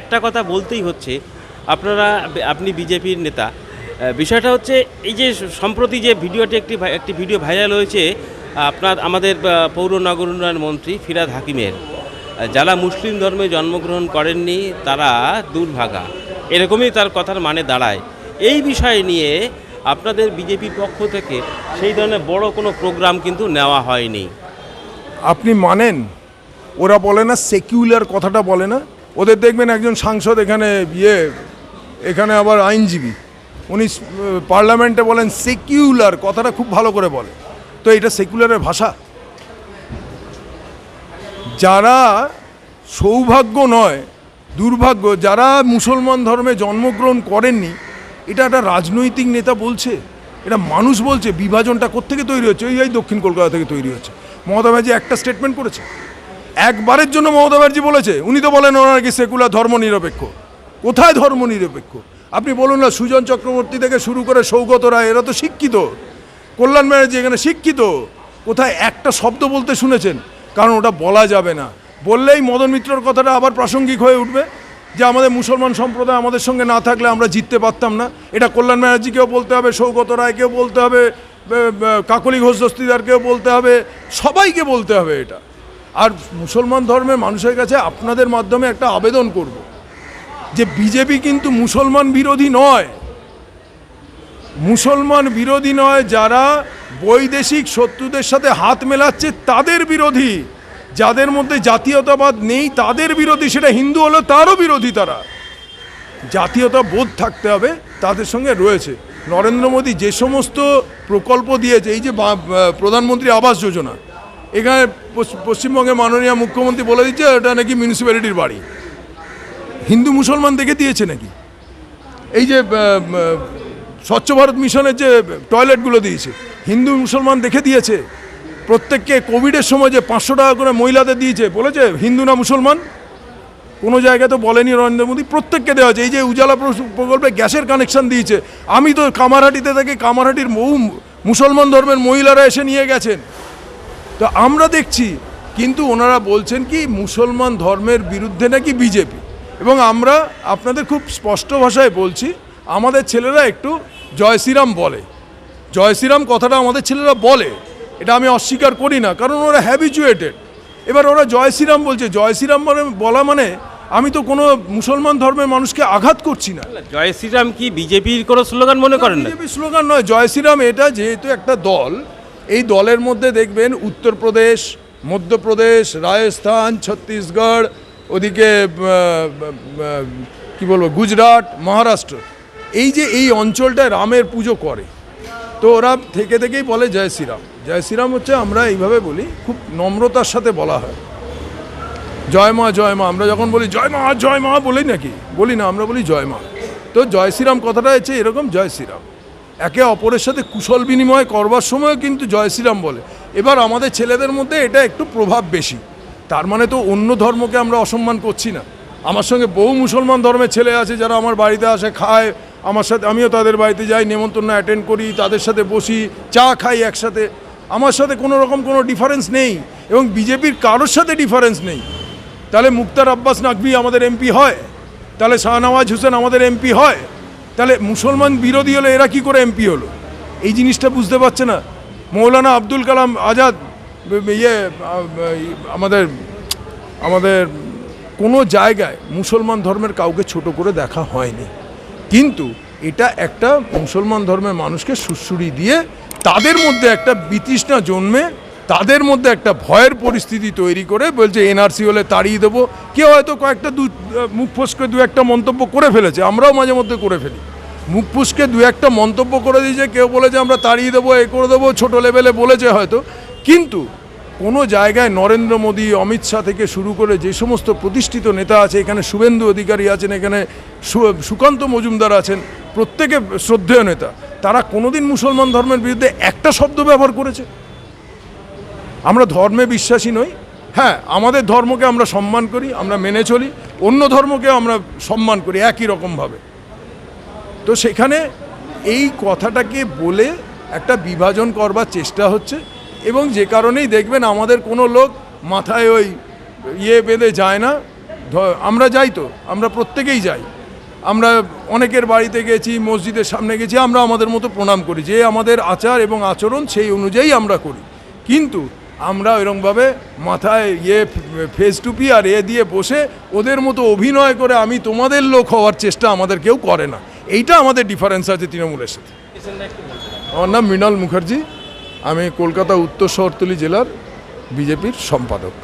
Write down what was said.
একটা কথা বলতেই হচ্ছে, আপনারা, আপনি বিজেপির নেতা বিষয়টা হচ্ছে এই যে সম্প্রতি যে ভিডিওটি একটি একটি ভিডিও ভাইরাল হয়েছে, আপনার আমাদের পৌর নগর উন্নয়ন মন্ত্রী ফিরাদ হাকিমের। যারা মুসলিম ধর্মে জন্মগ্রহণ করেননি, তারা দুর্ভাগা। এরকমই তার কথার মানে দাঁড়ায়। এই বিষয় নিয়ে আপনাদের বিজেপির পক্ষ থেকে সেই ধরনের বড় কোনো প্রোগ্রাম কিন্তু নেওয়া হয়নি। আপনি মানেন? ওরা বলে না, সেকিউলার কথাটা বলে না? ওদের দেখবেন একজন সাংসদ এখানে ইয়ে এখানে আবার আইনজীবী। উনি পার্লামেন্টে বলেন সেকিউলার, কথাটা খুব ভালো করে বলে। তো এটা সেকুলারের ভাষা। যারা সৌভাগ্য নয়, দুর্ভাগ্য, যারা মুসলমান ধর্মে জন্মগ্রহণ করেননি, এটা একটা রাজনৈতিক নেতা বলছে, এটা মানুষ বলছে, বিভাজনটা কোত্থেকে তৈরি হচ্ছে? এই দক্ষিণ কলকাতা থেকে তৈরি হচ্ছে। মমতা ব্যানার্জি একটা স্টেটমেন্ট করেছে। একবারের জন্য মমতা ব্যানার্জি বলেছে, উনি তো বলেন ওনার নাকি সেকুলার ধর্ম নিরপেক্ষ কোথায় ধর্ম নিরপেক্ষ আপনি বলুন না, সুজন চক্রবর্তী থেকে শুরু করে সৌগত রায়, এরা তো শিক্ষিত। কল্যাণ ব্যানার্জি এখানে শিক্ষিত। কোথায় একটা শব্দ বলতে শুনেছেন? কারণ ওটা বলা যাবে না। বললেই মদন মিত্রর কথাটা আবার প্রাসঙ্গিক হয়ে উঠবে, যে আমাদের মুসলমান সম্প্রদায় আমাদের সঙ্গে না থাকলে আমরা জিততে পারতাম না। এটা কল্যাণ ব্যানার্জিকেও বলতে হবে, সৌগত রায়কেও বলতে হবে কাকলি ঘোষ দস্তিদারকেও বলতে হবে, সবাইকে বলতে হবে এটা। আর মুসলমান ধর্মের মানুষের কাছে আপনাদের মাধ্যমে একটা আবেদন করব যে বিজেপি কিন্তু মুসলমান বিরোধী নয়। মুসলমান বিরোধী নয়, যারা বৈদেশিক শত্রুদের সাথে হাত মেলাচ্ছে তাদের বিরোধী। যাদের মধ্যে জাতীয়তাবাদ নেই তাদের বিরোধী, সেটা হিন্দু হলো তারও বিরোধী তারা। জাতীয়তা বোধ থাকতে হবে, তাদের সঙ্গে রয়েছে। নরেন্দ্র মোদী যে সমস্ত প্রকল্প দিয়েছে, এই যে প্রধানমন্ত্রী আবাস যোজনা এখানে পশ্চ- পশ্চিমবঙ্গের মাননীয় মুখ্যমন্ত্রী বলে দিচ্ছে, এটা নাকি মিউনিসিপ্যালিটির বাড়ি। হিন্দু মুসলমান দেখে দিয়েছে নাকি? এই যে স্বচ্ছ ভারত মিশনের যে টয়লেটগুলো দিয়েছে, হিন্দু মুসলমান দেখে দিয়েছে? প্রত্যেককে কোভিডের সময় যে পাঁচশো টাকা করে মহিলাদের দিয়েছে, বলেছে হিন্দু না মুসলমান? কোনো জায়গায় তো বলেনি নরেন্দ্র মোদী, প্রত্যেককে দেওয়া হয়েছে। এই যে উজালা প্রকল্পে গ্যাসের কানেকশন দিয়েছে, আমি তো কামারহাটিতে থাকি, কামারহাটির বহু মুসলমান ধর্মের মহিলারা এসে নিয়ে গেছেন। তো আমরা দেখছি কিন্তু ওনারা বলছেন কি মুসলমান ধর্মের বিরুদ্ধে নাকি বিজেপি? এবং আমরা আপনাদের খুব স্পষ্ট ভাষায় বলছি আমাদের ছেলেরা একটু জয় শ্রীরাম বলে। জয় শ্রীরাম কথাটা আমাদের ছেলেরা বলে এটা আমি অস্বীকার করি না কারণ ওরা হ্যাবিচুয়েটেড এবার ওরা জয় শ্রীরাম বলছে জয় শ্রীরাম মানে বলা মানে আমি তো কোনো মুসলমান ধর্মের মানুষকে আঘাত করছি না। জয় শ্রীরাম কি বিজেপির কোনো স্লোগান মনে করেন না? বিজেপি স্লোগান নয় জয় শ্রীরাম এটা যেহেতু একটা দল এই দলের মধ্যে দেখবেন উত্তরপ্রদেশ, মধ্যপ্রদেশ, রাজস্থান, ছত্তিশগড়, ওদিকে কি বলব, গুজরাট, মহারাষ্ট্র। এই যে এই অঞ্চলটায় রামের পুজো করে, তো ওরা থেকে থেকেই বলে জয় শ্রীরাম। জয় শ্রীরাম হচ্ছে আমরা এইভাবে বলি, খুব নম্রতার সাথে বলা হয়। জয় মা জয় মা, আমরা যখন বলি জয় মা জয় মা বলি নাকি? বলি না, আমরা বলি জয় মা। তো জয় শ্রীরাম কথাটা হচ্ছে এরকম, জয় শ্রীরাম। একে অপরের সাথে কুশল বিনিময় করবার সময়ও কিন্তু জয় শ্রীরাম বলে। এবার আমাদের ছেলেদের মধ্যে এটা একটু প্রভাব বেশি। তার মানে তো অন্য ধর্মকে আমরা অসম্মান করছি না। আমার সঙ্গে বহু মুসলমান ধর্মের ছেলে আছে যারা আমার বাড়িতে আসে, খায়। আমার সাথে, আমিও তাদের বাড়িতে যাই, নেমন্তন্ন অ্যাটেন্ড করি, তাদের সাথে বসি, চা খাই একসাথে। আমার সাথে কোনো রকম কোনো ডিফারেন্স নেই এবং বিজেপির কারোর সাথে ডিফারেন্স নেই। তাহলে মুক্তার আব্বাস নাকভি আমাদের এমপি হয়? তাহলে শাহনওয়াজ হোসেন আমাদের এমপি হয়? তাহলে মুসলমান বিরোধী হলে এরা কি করে এমপি হলো? এই জিনিসটা বুঝতে পারছে না। মৌলানা আব্দুল কালাম আজাদ ইয়ে আমাদের আমাদের কোনো জায়গায় মুসলমান ধর্মের কাউকে ছোট করে দেখা হয়নি। কিন্তু এটা একটা মুসলমান ধর্মের মানুষকে সুশ্রুড়ি দিয়ে তাদের মধ্যে একটা বিতৃষ্ণা জন্মে তাদের মধ্যে একটা ভয়ের পরিস্থিতি তৈরি করে বলছে, এনআরসি হলে তাড়িয়ে দেবো। কেউ হয়তো কয়েকটা দু, মুখ ফসকে দু একটা মন্তব্য করে ফেলেছে, আমরাও মাঝে মধ্যে করে ফেলি। মুখ ফুসকে দু একটা মন্তব্য করে দিয়েছে, কেউ বলেছে, আমরা তাড়িয়ে দেবো, এ করে দেবো। ছোটো লেভেলে বলেছে হয়তো। কিন্তু কোনো জায়গায় নরেন্দ্র মোদী, অমিত শাহ থেকে শুরু করে যে সমস্ত প্রতিষ্ঠিত নেতা আছে, এখানে শুভেন্দু অধিকারী আছেন, এখানে সুকান্ত মজুমদার আছেন, প্রত্যেকে শ্রদ্ধেয় নেতা, তারা কোনোদিন মুসলমান ধর্মের বিরুদ্ধে একটা শব্দ ব্যবহার করেছে। আমরা ধর্মে বিশ্বাসী নই। হ্যাঁ আমাদের ধর্মকে আমরা সম্মান করি, আমরা মেনে চলি। অন্য ধর্মকে আমরা সম্মান করি একই রকমভাবে। তো সেখানে এই কথাটাকে বলে একটা বিভাজন করবার চেষ্টা হচ্ছে এবং যে কারণেই দেখবেন আমাদের কোনো লোক মাথায় ওই ইয়ে বেঁধে যায় না। আমরা যাই তো, আমরা প্রত্যেকেই যাই। আমরা অনেকের বাড়িতে গেছি, মসজিদের সামনে গেছি, আমরা আমাদের মতো প্রণাম করি। যে আমাদের আচার এবং আচরণ সেই অনুযায়ী আমরা করি। কিন্তু আমরা ওইরকমভাবে মাথায় ইয়ে ফেস টুপি আর এ দিয়ে বসে ওদের মতো অভিনয় করে আমি তোমাদের লোক হওয়ার চেষ্টা আমাদের কেউ করে না। এইটা আমাদের ডিফারেন্স আছে তৃণমূলের সাথে। আমার নাম মৃণাল মুখার্জি। আমি কলকাতা উত্তর শহরতলি জেলার বিজেপির সম্পাদক।